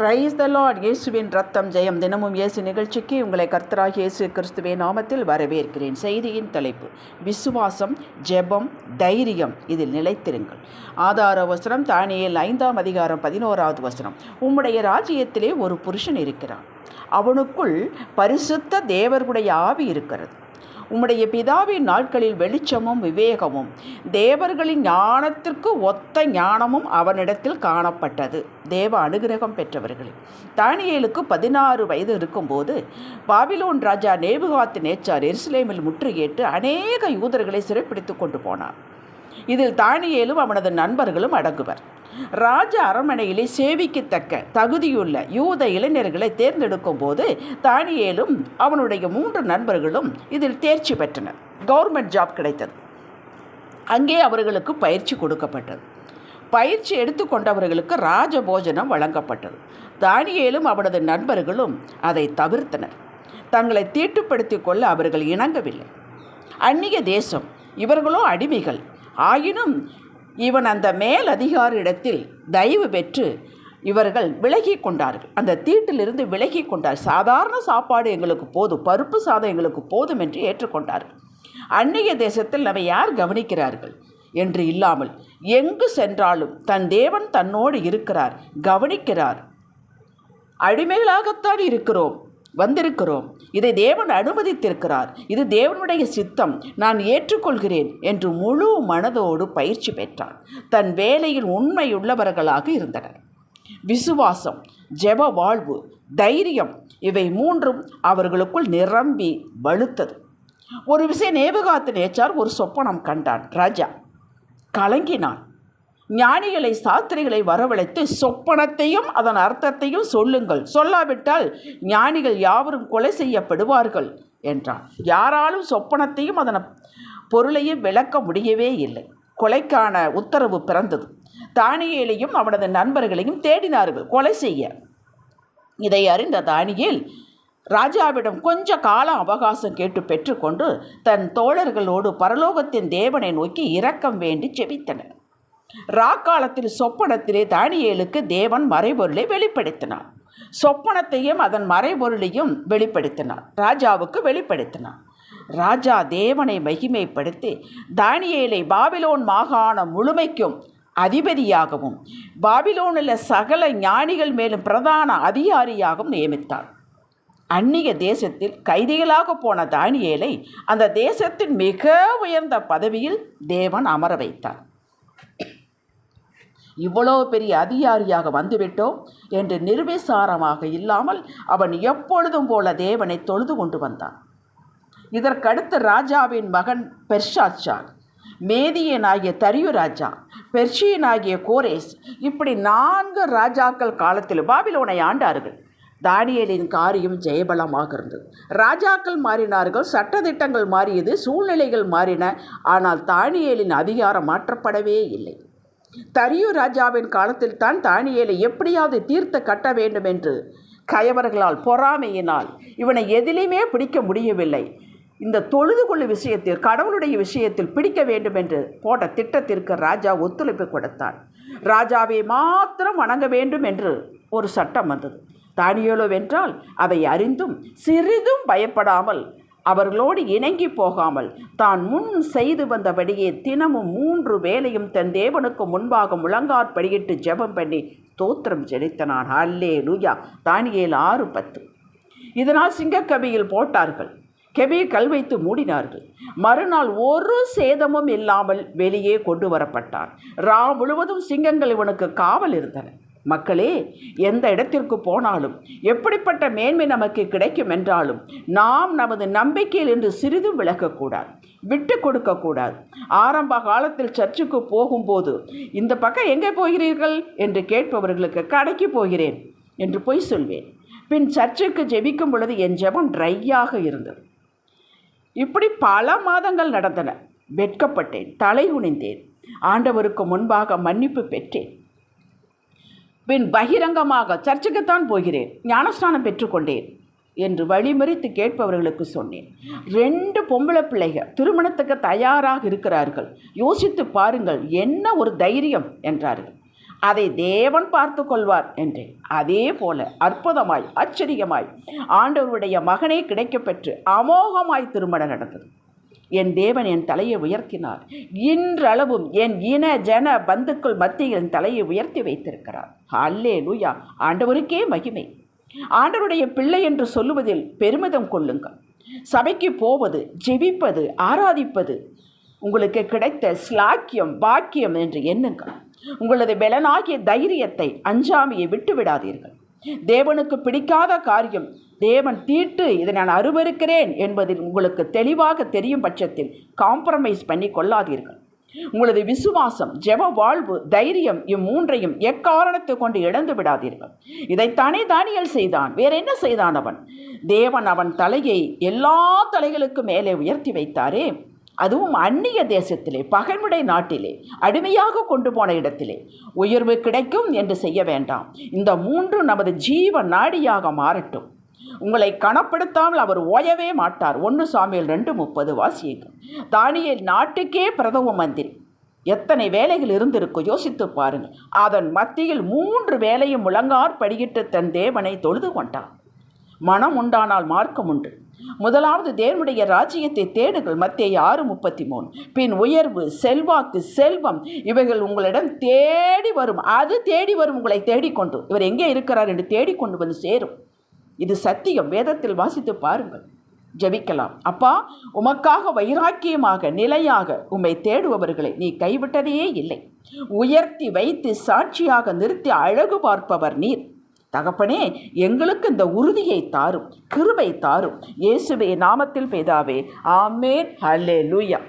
Praise the Lord இயேசுவின் ரத்தம் ஜெயம். தினமும் இயேசு நிகழ்ச்சிக்கு உங்களை கர்த்தராக இயேசு கிறிஸ்துவே நாமத்தில் வரவேற்கிறேன். செய்தியின் தலைப்பு விசுவாசம் ஜெபம் தைரியம். இதில் நிலைத்திருங்கள். ஆதார வசனம் தானியேல் ஐந்தாம் அதிகாரம் பதினோராவது வசனம். உம்முடைய ராஜ்யத்திலே ஒரு புருஷன் இருக்கிறான். அவனுக்குள் பரிசுத்த தேவர்களுடைய ஆவி இருக்கிறது. உம்முடைய பிதாவின் நாட்களில் வெளிச்சமும் விவேகமும். தேவர்களின் ஞானத்திற்கு ஒத்த ஞானமும் அவனிடத்தில் காணப்பட்டது. தேவ அனுகிரகம் பெற்றவர்களே தானியேலுக்கு பதினாறு வயது இருக்கும்போது பாபிலோன் ராஜா நேபுகாத்து நேச்சார் எருசலேமில் முற்றுகையிட்டு அநேக யூதர்களை சிறைப்பிடித்து கொண்டு போனார். இதில் தானியேலும் அவனது நண்பர்களும் அடங்குவர். ராஜ அரண்மனையிலே சேவிக்கத்தக்க தகுதியுள்ள யூத இளைஞர்களை தேர்ந்தெடுக்கும் போது தானியேலும் அவனுடைய மூன்று நண்பர்களும் இதில் தேர்ச்சி பெற்றனர். கவர்மெண்ட் ஜாப் கிடைத்தது. அங்கே அவர்களுக்கு பயிற்சி கொடுக்கப்பட்டது. பயிற்சி எடுத்துக்கொண்டவர்களுக்கு ராஜ போஜனம் வழங்கப்பட்டது. தானியேலும் அவனது நண்பர்களும் அதை தவிர்த்தனர். தங்களை தீட்டுப்படுத்தி கொள்ள அவர்கள் இணங்கவில்லை. அந்நிய தேசம் இவர்களோ அடிமைகள். ஆயினும் இவன் அந்த மேல் அதிகாரியிடத்தில் தயவு பெற்று இவர்கள் விலகி கொண்டார்கள். அந்த தீட்டிலிருந்து விலகி கொண்டார். சாதாரண சாப்பாடு எங்களுக்கு போதும் பருப்பு சாதம் எங்களுக்கு போதும் என்று ஏற்றுக்கொண்டார்கள் அந்நிய தேசத்தில் நம்ம யார் கவனிக்கிறார்கள் என்று இல்லாமல் எங்கு சென்றாலும் தன் தேவன் தன்னோடு இருக்கிறார் கவனிக்கிறார். அடிமைகளாகத்தான் இருக்கிறோம் வந்திருக்கிறோம். இதை தேவன் அனுமதித்திருக்கிறார். இது தேவனுடைய சித்தம். நான் ஏற்றுக்கொள்கிறேன் என்று முழு மனதோடு பயிற்சி பெற்றார். தன் வேலையில் உண்மையுள்ளவர்களாக இருந்தனர். விசுவாசம் ஜெப வாழ்வு தைரியம் இவை மூன்றும் அவர்களுக்குள் நிரம்பி வலுத்தது. ஒரு விஷயம் நேபுகாத்து நேச்சார் ஒரு சொப்பனம் கண்டான். ராஜா கலங்கினான். ஞானிகளை சாஸ்திரிகளை வரவழைத்து சொப்பனத்தையும் அதன் அர்த்தத்தையும் சொல்லுங்கள். சொல்லாவிட்டால் ஞானிகள் யாவரும் கொலை செய்யப்படுவார்கள் என்றான். யாராலும் சொப்பனத்தையும் அதன் பொருளையும் விளக்க முடியவே இல்லை. கொலைக்கான உத்தரவு பிறந்தது. தானியேலையும் அவனது நண்பர்களையும் தேடினார்கள். கொலை செய்ய. இதை அறிந்த தானியேல் ராஜாவிடம் கொஞ்ச காலம் அவகாசம் கேட்டு பெற்றுக்கொண்டு தன் தோழர்களோடு பரலோகத்தின் தேவனை நோக்கி இரக்கம் வேண்டி செபித்தனர். ராக்காலத்தில் சொப்பனத்திலே தானியேலுக்கு தேவன் மறைபொருளை வெளிப்படுத்தினான் சொப்பனத்தையும் அதன் மறைபொருளையும் வெளிப்படுத்தினார். ராஜாவுக்கு வெளிப்படுத்தினான் ராஜா தேவனை மகிமைப்படுத்தி தானியேலை பாபிலோன் மாகாணம் முழுமைக்கும் அதிபதியாகவும் பாபிலோனில் சகல ஞானிகள் மேலும் பிரதான அதிகாரியாகவும் நியமித்தார். அந்நிய தேசத்தில் கைதிகளாக போன தானியேலை அந்த தேசத்தின் மிக உயர்ந்த பதவியில் தேவன் அமர வைத்தார். இவ்வளோ பெரிய அதிகாரியாக வந்துவிட்டோம் என்று நிர்விசாரமாக இல்லாமல் அவன் எப்பொழுதும் போல தேவனை தொழுது கொண்டு வந்தான். இதற்கடுத்து ராஜாவின் மகன் பெர்ஷாச்சார் மேதியனாகிய தரியு ராஜா பெர்ஷியனாகிய கோரேஸ் இப்படி நான்கு ராஜாக்கள் காலத்தில் பாபிலோனை ஆண்டார்கள். தானியலின் காரியம் ஜெயபலமாக இருந்தது. ராஜாக்கள் மாறினார்கள் சட்டத்திட்டங்கள் மாறியது சூழ்நிலைகள் மாறின ஆனால் தானியலின் அதிகாரம் மாற்றப்படவே இல்லை. தரியு ராஜாவின் காலத்தில் தான் தானியேலை எப்படியாவது தீர்த்து கட்ட வேண்டும் என்று கயவர்களால் பொறாமையினால் இவனை எதிலையுமே பிடிக்க முடியவில்லை. இந்த தொழுது கொள்ளு விஷயத்தில் கடவுளுடைய விஷயத்தில் பிடிக்க வேண்டும் என்று போட்ட திட்டத்திற்கு ராஜா ஒத்துழைப்பு கொடுத்தான். ராஜாவை மாத்திரம் வணங்க வேண்டும் என்று ஒரு சட்டம் வந்தது. தானியலோ வென்றால் அதை அறிந்தும் சிறிதும் பயப்படாமல் அவர்களோடு இணங்கி போகாமல் தான் முன் செய்து வந்தபடியே தினமும் மூன்று வேலையும் தன் தேவனுக்கு முன்பாக முழங்காற்படியிட்டு ஜெபம் பண்ணி தோத்திரம் செலுத்தினான். அல்லே லூயா தானியேல் ஆறு பத்து. இதனால் சிங்கக்கபியில் போட்டார்கள். கெபி கல் வைத்து மூடினார்கள். மறுநாள் ஒரு சேதமும் இல்லாமல் வெளியே கொண்டு வரப்பட்டார். ரா முழுவதும் சிங்கங்கள் இவனுக்கு காவல் இருந்தன. மக்களே எந்த இடத்திற்கு போனாலும் எப்படிப்பட்ட மேன்மை நமக்கு கிடைக்கும் என்றாலும் நாம் நமது நம்பிக்கையில் என்று சிறிதும் விளக்கக்கூடாது விட்டு கொடுக்கக்கூடாது. ஆரம்ப காலத்தில் சர்ச்சுக்கு போகும்போது இந்த பக்கம் எங்கே போகிறீர்கள்? என்று கேட்பவர்களுக்கு கடைக்கு போகிறேன் என்று பொய் சொல்வேன். பின் சர்ச்சுக்கு ஜெபிக்கும் பொழுது என் ஜெபம் ட்ரையாக இருந்தது. இப்படி பல மாதங்கள் நடந்தன. வெட்கப்பட்டேன் தலை குனிந்தேன். ஆண்டவருக்கு முன்பாக மன்னிப்பு பெற்றேன். பின் பகிரங்கமாக சர்ச்சுக்குத்தான் போகிறேன் ஞானஸ்நானம் பெற்றுக்கொண்டேன் என்று வழிமறித்து கேட்பவர்களுக்கு சொன்னேன். ரெண்டு பொம்பளை பிள்ளைகள் திருமணத்துக்கு தயாராக இருக்கிறார்கள். யோசித்து பாருங்கள் என்ன ஒரு தைரியம் என்றார்கள். அதை தேவன் பார்த்து கொள்வார் என்றேன். அதே போல அற்புதமாய் ஆச்சரியமாய் ஆண்டவருடைய மகனே கிடைக்கப்பெற்று அமோகமாய் திருமணம் நடந்தது. என் தேவன் என் தலையை உயர்த்தினார். இன்றளவும் என் இன ஜன பந்துக்கள் மத்தியில் என் தலையை உயர்த்தி வைத்திருக்கிறார். அல்லே லூயா ஆண்டவருக்கே மகிமை. ஆண்டவருடைய பிள்ளை என்று சொல்லுவதில் பெருமிதம் கொள்ளுங்கள். சபைக்கு போவது ஜெபிப்பது ஆராதிப்பது உங்களுக்கு கிடைத்த ஸ்லாக்கியம் பாக்கியம் என்று எண்ணுங்கள். உங்களது பலனாகிய தைரியத்தை அஞ்சாமையை விட்டு விடாதீர்கள் தேவனுக்கு பிடிக்காத காரியம் தேவன் தீட்டு இதை நான் அருவருக்கிறேன் என்பதில் உங்களுக்கு தெளிவாக தெரியும் பட்சத்தில் காம்ப்ரமைஸ் பண்ணி கொள்ளாதீர்கள். உங்களது விசுவாசம் ஜெப வாழ்வு தைரியம் இம்மூன்றையும் எக்காரணத்தை கொண்டு இழந்து விடாதீர்கள். இதைத்தானே தானியல் செய்தான். வேற என்ன செய்தான் அவன்? தேவன் அவன் தலையை எல்லா தலைகளுக்கும் மேலே உயர்த்தி வைத்தாரே. அதுவும் அந்நிய தேசத்திலே பகன்முடை நாட்டிலே அடிமையாக கொண்டு போன இடத்திலே. உயர்வு கிடைக்கும் என்று செய்ய வேண்டாம். இந்த மூன்று நமது ஜீவ நாடியாக மாறட்டும். உங்களை கணப்படுத்தாமல் அவர் ஓயவே மாட்டார். ஒன்று சாமியில் ரெண்டு முப்பது வாசியங்கள். தானியல் நாட்டுக்கே பிரதம மந்திரி. எத்தனை வேலைகள் இருந்திருக்கும் யோசித்து பாருங்கள். அதன் மத்தியில் மூன்று வேலையும் முழங்கார் படியிட்டு தன் தேவனை தொழுது கொண்டார். மனம் உண்டானால் மார்க்கம் உண்டு. முதலாவது தேவனுடைய ராஜ்யத்தை தேடுங்கள். மத்திய ஆறு முப்பத்தி மூணு பின் உயர்வு செல்வாக்கு செல்வம் இவைகள் உங்களிடம் தேடி வரும். அது தேடி வரும். உங்களை தேடிக்கொண்டு. இவர் எங்கே இருக்கிறார் என்று தேடிக்கொண்டு வந்து சேரும். இது சத்தியம். வேதத்தில் வாசித்து பாருங்கள். ஜெபிக்கலாம். அப்பா உமக்காக வைராக்கியமாக நிலையாக உம்மை தேடுபவர்களை நீ கைவிட்டதே இல்லை. உயர்த்தி வைத்து சாட்சியாக நிறுத்தி அழகு பார்ப்பவர் நீர். தகப்பனே எங்களுக்கு இந்த உறுதியை தாரும் கிருபை தாரும். இயேசுவே நாமத்தில் பேதாவே ஆமேன். ஹலே லூயா